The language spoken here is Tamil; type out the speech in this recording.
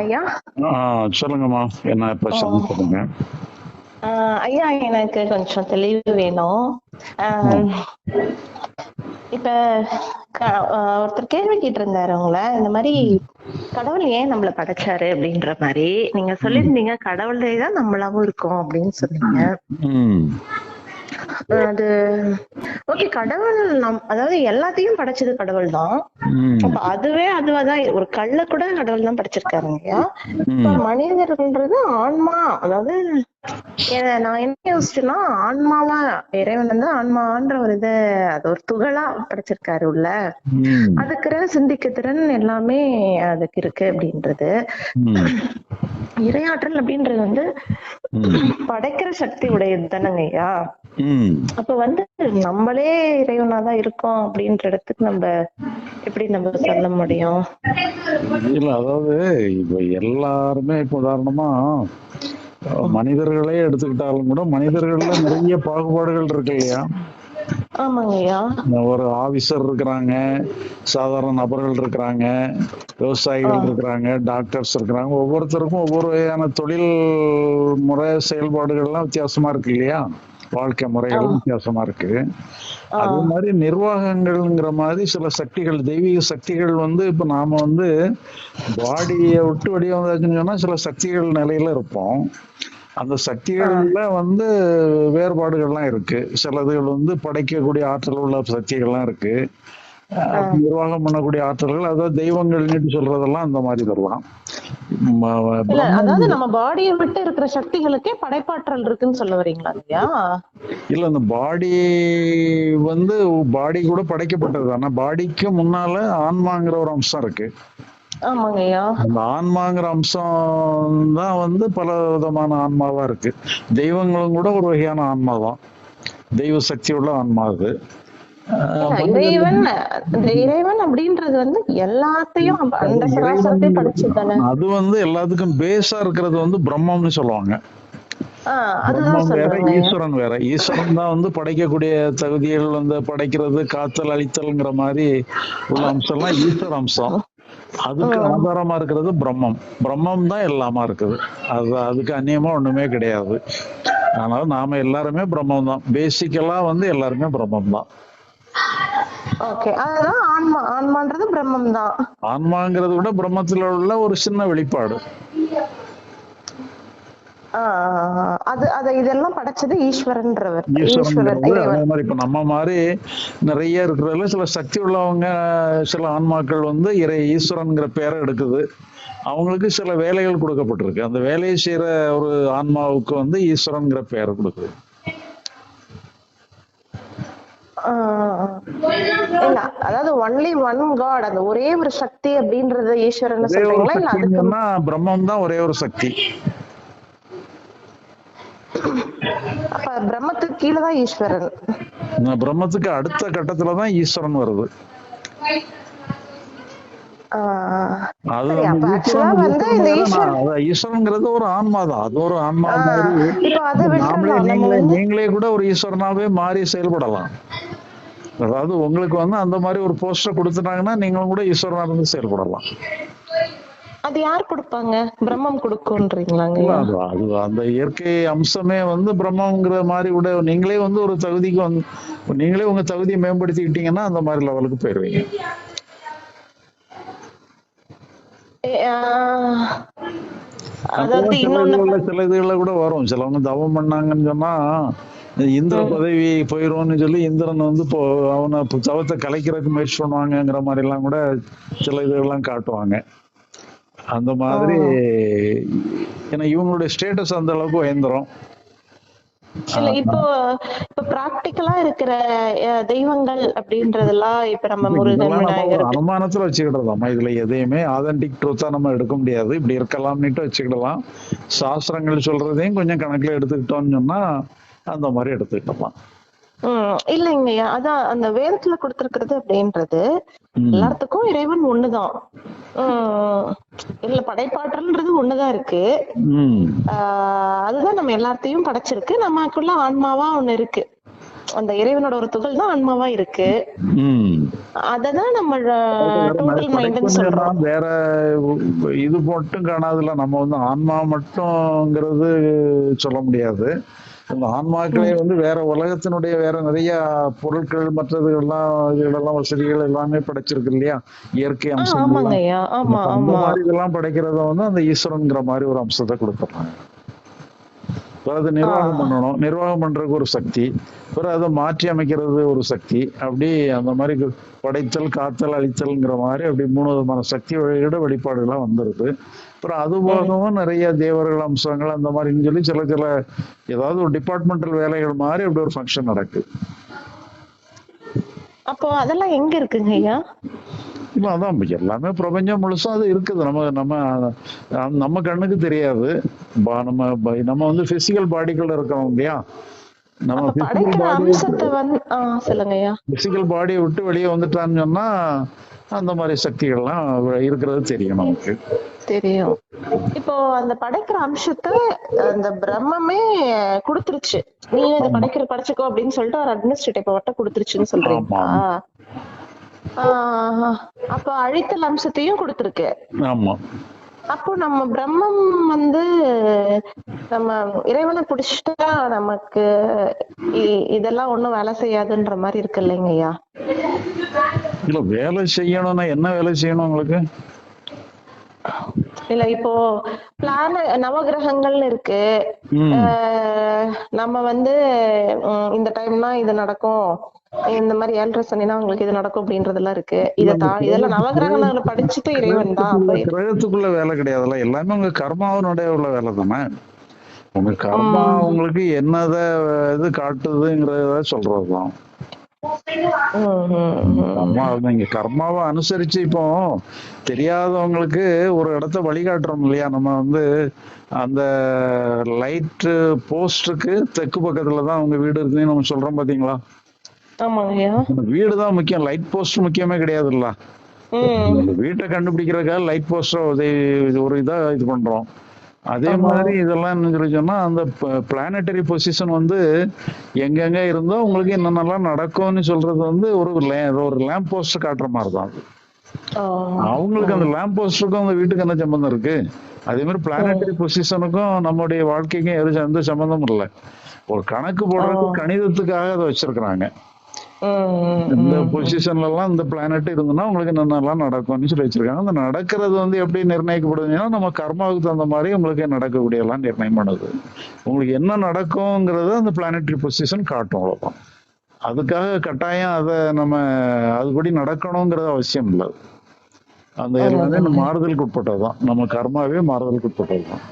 ஐயா? சொல்லுங்கம்மா. என்ன பிரச்சனை சொல்லுங்க ஐயா எனக்கு கொஞ்சம் தெளிவு வேணும். இப்ப ஒருத்தர் கேள்வி கேட்டிருந்தாரு உங்களை. இந்த மாதிரி கடவுள் ஏன் நம்மள படைச்சாரு அப்படின்ற மாதிரி நீங்க சொல்லியிருந்தீங்க. கடவுளே தான் நம்மளாவும் இருக்கோம் அப்படின்னு சொன்னீங்க. அது ஓகே கடவுள் நம் அதாவது எல்லாத்தையும் படைச்சது கடவுள் தான் அப்ப அதுவே அதுவாதான் ஒரு கல்ல கூட கடவுள் தான் படைச்சிருக்காருங்க இப்ப மனிதர்கள்ன்றது ஆன்மா. அதாவது நான் என்ன யோசிச்சேன்னா ஆன்மாவா இறைவன் வந்து ஆன்மான்ற ஒரு இத அது ஒரு துகளா படைச்சிருக்காரு உள்ள. ம். அதுக்கு சிந்திக்க திறன் எல்லாமே அதுக்கு இருக்கு அப்படின்றது. இரையாற்றல் அப்படின்றது வந்து படைக்கிற சக்தி உடையது தானங்க ஐயா. ம். அப்ப வந்து நம்மளே இறைவனாதான் இருக்கோம் அப்படின்ற இடத்துக்கு நம்ம எப்படி நம்ம சொல்ல முடியும்? இல்ல அதாவது இப்ப எல்லாருமே இப்ப உதாரணமா மனிதர்களே எடுத்துக்கிட்டாலும் கூட மனிதர்கள்ல நிறைய பாகுபாடுகள் இருக்கு இல்லையா ஒரு ஆபீசர் இருக்கிறாங்க சாதாரண நபர்கள் இருக்கிறாங்க விவசாயிகள் இருக்கிறாங்க டாக்டர்ஸ் இருக்கிறாங்க. ஒவ்வொருத்தருக்கும் ஒவ்வொரு வகையான தொழில் முறை செயல்பாடுகள்லாம் வித்தியாசமா இருக்கு இல்லையா? வாழ்க்கை முறைகளும் வித்தியாசமா இருக்கு. அதே மாதிரி நிர்வாகங்கள்ங்கிற மாதிரி சில சக்திகள் தெய்வீக சக்திகள் வந்து இப்ப நாம வந்து பாடியை விட்டு வெளியே வந்தாச்சுன்னு சொன்னா சில சக்திகள் நிலையில இருப்போம். அந்த சக்திகள்ல வந்து வேறுபாடுகள்லாம் இருக்கு. சிலதுகள் வந்து படைக்கக்கூடிய ஆற்றல் உள்ள சக்திகள்லாம் இருக்கு. நிர்வாகம் பண்ணக்கூடிய ஆற்றல்கள் அதாவது தெய்வங்கள்னு சொல்றதெல்லாம் அந்த மாதிரி வரலாம் ம- இல்ல அதாவது நம்ம பாடியை விட்டு இருக்கிற சக்திகளுக்கே படைப்பாற்றல் இருக்குன்னு சொல்ல வரீங்களா ஐயா இல்ல அந்த பாடி வந்து பாடி கூட படைக்கப்பட்டது ஆனா பாடிக்கு முன்னால ஆன்மாங்கிற ஒரு அம்சம் இருக்கு. அந்த ஆன்மாங்கிற அம்சம் தான் வந்து பல விதமான ஆன்மாவா இருக்கு. தெய்வங்களும் கூட ஒரு வகையான ஆன்மா தான் தெய்வ சக்தி உள்ள ஆன்மா அது. இறைவன் இறைவன் அப்படின்றது வந்து எல்லாத்தையும் அந்த அது வந்து எல்லாத்துக்கும் பேஸா இருக்கிறது வந்து பிரம்மம்னு சொல்லுவாங்க. வேற ஈஸ்வரன் வேற. ஈஸ்வரன் தான் வந்து படைக்கக்கூடிய தகுதிகள் வந்து படைக்கிறது காத்தல் அழித்தல்ங்கிற மாதிரி உள்ள அம்சம்லாம் ஈஸ்வர அம்சம். அதுக்கு ஆதாரமா இருக்கிறது பிரம்மம். பிரம்மம் தான் எல்லாமா இருக்குது. அது அதுக்கு அந்நியமா ஒண்ணுமே கிடையாது. அதனால நாம எல்லாருமே பிரம்மம் தான். பேசிக்கலா வந்து எல்லாருமே பிரம்மம் தான். ஓகே. அதுதான் ஆன்மா. ஆன்மான்றது பிரம்மம் தான். ஆன்மாங்கிறத விட பிரம்மத்துல உள்ள ஒரு சின்ன வெளிப்பாடு. அது அது இதெல்லாம் படைச்சது ஈஸ்வரன்றவர். ஈஸ்வரன் இப்ப நம்ம மாதிரி நிறைய இருக்கிறதுல சில சக்தி உள்ளவங்க சில ஆன்மாக்கள் வந்து இறை ஈஸ்வரன்ங்கிற பேரை எடுக்குது. அவங்களுக்கு சில வேலைகள் கொடுக்கப்பட்டிருக்கு. அந்த வேலையை செய்யற ஒரு ஆன்மாவுக்கு வந்து ஈஸ்வரன்ங்கிற பெயர் கொடுக்குது. அதாவது ஒன்லி ஒன் காட் அந்த ஒரே ஒரு சக்தி அப்படின்றது ஈஸ்வரன் சொல்றீங்களா? பிரம்மம் தான் ஒரே ஒரு சக்தி. அப்ப பிரம்மத்துக்கு கீழே தான் ஈஸ்வரன். பிரம்மத்துக்கு அடுத்த கட்டத்துல தான் ஈஸ்வரன் வருது. ஈஸ்வரன்ங்கிறது ஒரு ஆன்மா தான். அது ஒரு ஆன்மா மாதிரி நீங்களே கூட ஒரு ஈஸ்வரனாவே மாறி செயல்படலாம். அதாவது உங்களுக்கு வந்து அந்த மாதிரி ஒரு போஸ்டர் கொடுத்துட்டாங்கன்னா நீங்களும் கூட ஈஸ்வரனா இருந்து செயல்படலாம். அது யார் கொடுப்பாங்க? பிரம்மம் கொடுக்கும்ன்றீங்களாங்க. அது அந்த இயற்கை அம்சமே வந்து பிரம்மங்கிற மாதிரி கூட நீங்களே வந்து ஒரு தகுதிக்கு வந்து நீங்களே உங்க தகுதியை மேம்படுத்திக்கிட்டீங்கன்னா அந்த மாதிரி லெவலுக்கு போயிருவீங்க. அதாவது சில இன்னொன்னு இதுகள்ல சில இதுகள்ல கூட வரும். சிலவங்க தவம் பண்ணாங்கன்னு சொன்னா இந்த இந்திர பதவி போயிரும்னு சொல்லி இந்திரன் வந்து இப்போ அவனை தவத்தை கலைக்கிறதுக்கு முயற்சி பண்ணுவாங்கங்கிற மாதிரி எல்லாம் கூட சில இதுகள்லாம் காட்டுவாங்க. அந்த மாதிரி ஏன்னா இவங்களுடைய ஸ்டேட்டஸ் அந்த அளவுக்கு உயர்ந்துரும். இப்போ இப்ப பிராக்டிக்கலா இருக்கிற தெய்வங்கள் அப்படின்றதெல்லாம் இப்ப நம்ம முருகன் விநாயகர் அனுமானத்துல வச்சுக்கிடலாம் இதுல எதையுமே ஆதென்டிக் ட்ரூத்தா நம்ம எடுக்க முடியாது. இப்படி இருக்கலாம்னுட்டு வச்சுக்கிடலாம். சாஸ்திரங்கள் சொல்றதையும் கொஞ்சம் கணக்குல எடுத்துக்கிட்டோம்னு சொன்னா அந்த மாதிரி எடுத்துக்கிடலாம் உம் இல்லைங்கய்யா அதான் அந்த வேதத்துல கொடுத்திருக்கிறது அப்படின்றது. எல்லாத்துக்கும் இறைவன் ஒண்ணுதான். இல்ல படைப்பாற்றல்ன்றது ஒண்ணுதான் இருக்கு. அதுதான் நம்ம எல்லாத்தையும் படைச்சிருக்கு. நமக்குள்ள ஆன்மாவா ஒண்ணு இருக்கு. அந்த இறைவனோட ஒரு துகள் தான் ஆன்மாவா இருக்கு. அததான் நம்ம டோட்டல் மைண்ட்னு சொல்றோம். வேற இது மட்டும் காணாதுல நம்ம வந்து ஆன்மா மட்டும்ங்கிறது சொல்ல முடியாது. இந்த ஆன்மாக்களே வந்து வேற உலகத்தினுடைய வேற நிறைய பொருட்கள் மற்றதுகள்லாம் இதுகளெல்லாம் வசதிகள் எல்லாமே படைச்சிருக்கு இல்லையா? இயற்கை அந்த ஆமா மாதிரி இதெல்லாம் படைக்கிறத வந்து அந்த ஈஸ்வரன்ங்கிற மாதிரி ஒரு அம்சத்தை கொடுத்துட்றாங்க. பிறகு அதை நிர்வாகம் பண்ணணும். நிர்வாகம் பண்றதுக்கு ஒரு சக்தி. பிறகு அதை மாற்றி அமைக்கிறது ஒரு சக்தி. அப்படி அந்த மாதிரி படைத்தல் காத்தல் அழித்தல்ங்கிற மாதிரி அப்படி மூணு விதமான சக்தி வழியோட வெளிப்பாடுகள்லாம் வந்துருது. அப்புறம் அது போகவும் நிறைய தேவர்கள் அம்சங்கள் அந்த மாதிரின்னு சொல்லி சில சில ஏதாவது ஒரு டிபார்ட்மெண்டல் வேலைகள் மாதிரி அப்படி ஒரு ஃபங்க்ஷன் நடக்குது அப்போ அதெல்லாம் எங்க இருக்குங்க ஐயா? இப்போ அதான் எல்லாமே பிரபஞ்சம் முழுசும் அது இருக்குது. நம்ம நம்ம நம்ம கண்ணுக்கு தெரியாது. நம்ம நம்ம வந்து பிசிக்கல் பாடிக்குள்ள இருக்கோம் இல்லையா? நம்ம பிசிக்கல் பாடி அம்சத்தை வந்து ஆ சொல்லுங்க ஐயா. பிசிக்கல் பாடியை விட்டு வெளியே வந்துட்டான்னு சொன்னா அந்த மாதிரி சக்திகள்லாம் இருக்கிறது தெரியும் நமக்கு. தெரியும். இப்போ அந்த படைக்கிற அம்சத்தை அந்த பிரம்மமே கொடுத்துருச்சு. நீ இதை படைக்கிற படைச்சுக்கோ அப்படின்னு சொல்லிட்டு ஒரு அட்மினிஸ்ட்ரேட்டிவ் பவர்ட்ட கொடுத்துருச்சுன்னு சொல்றீங்களா? அப்ப அழித்தல் அம்சத்தையும் கொடுத்துருக்கு. ஆமா. அப்போ நம்ம பிரம்மம் வந்து நம்ம இறைவனை பிடிச்சிட்டா நமக்கு இதெல்லாம் ஒண்ணும் வேலை செய்யாதுன்ற மாதிரி இருக்கு இல்லைங்க ஐயா இல்ல வேலை செய்யணும்னா என்ன வேலை செய்யணும் உங்களுக்கு? இல்ல இப்போ பிளான நவகிரகங்கள்னு இருக்கு. நம்ம வந்து இந்த டைம்னா இது நடக்கும். இந்த மாதிரி ஏழரை சனினா உங்களுக்கு இது நடக்கும் அப்படின்றதெல்லாம் இருக்கு. இத இதெல்லாம் நவகிரகங்களை படிச்சுட்டு இறைவன் தான். கிரகத்துக்குள்ள வேலை கிடையாதுல்ல. எல்லாமே உங்க கர்மாவினுடைய உள்ள வேலை தானே? உங்க கர்மா உங்களுக்கு என்னத இது காட்டுதுங்கிறத சொல்றதுதான். கர்மா நீங்க கர்மாவை அனுசரிச்சு இப்போ தெரியாதவங்களுக்கு ஒரு இடத்த வழிகாட்டுறோம் இல்லையா? நம்ம வந்து அந்த லைட் போஸ்டுக்கு தெற்கு பக்கத்துல தான் உங்க வீடு இருக்குன்னு நம்ம சொல்றோம் பாத்தீங்களா? வீடு தான் முக்கியம். லைட் போஸ்ட் முக்கியமே கிடையாதுல்ல. வீட்டை கண்டுபிடிக்கிறதுக்காக லைட் போஸ்டர் ஒரு இதா இது பண்றோம். அதே மாதிரி இதெல்லாம் என்ன சொல்லி சொன்னா அந்த பிளானட்டரி பொசிஷன் வந்து எங்கெங்க இருந்தோ உங்களுக்கு என்னென்னலாம் நடக்கும்னு சொல்றது வந்து ஒரு ஒரு லேம்ப் போஸ்ட் காட்டுற மாதிரி தான் அவங்களுக்கு அந்த லேம்ப் போஸ்டுக்கும் அந்த வீட்டுக்கு என்ன சம்பந்தம் இருக்கு? அதே மாதிரி பிளானட்டரி பொசிஷனுக்கும் நம்முடைய வாழ்க்கைக்கும் எது எந்த சம்பந்தமும் இல்லை. ஒரு கணக்கு போடுறதுக்கு கணிதத்துக்காக அதை வச்சிருக்கிறாங்க. இந்த பொசிஷன்ல எல்லாம் இந்த பிளானட் இருந்ததுன்னா உங்களுக்கு என்னென்னலாம் நடக்கும்னு சொல்லி வச்சிருக்காங்க. அந்த நடக்கிறது வந்து எப்படி நிர்ணயிக்கப்படுதுன்னா நம்ம கர்மாவுக்கு தகுந்த மாதிரி உங்களுக்கு நடக்கக்கூடிய எல்லாம் நிர்ணயம் பண்ணுது. உங்களுக்கு என்ன நடக்குங்கிறத அந்த பிளானட்டரி பொசிஷன் காட்டும் அவ்வளவுதான். அதுக்காக கட்டாயம் அதை நம்ம அதுபடி நடக்கணுங்கிறது அவசியம் இல்லை. அந்த எல்லாமே மாறுதலுக்கு உட்பட்டதுதான். நம்ம கர்மாவே மாறுதலுக்கு உட்பட்டதுதான்.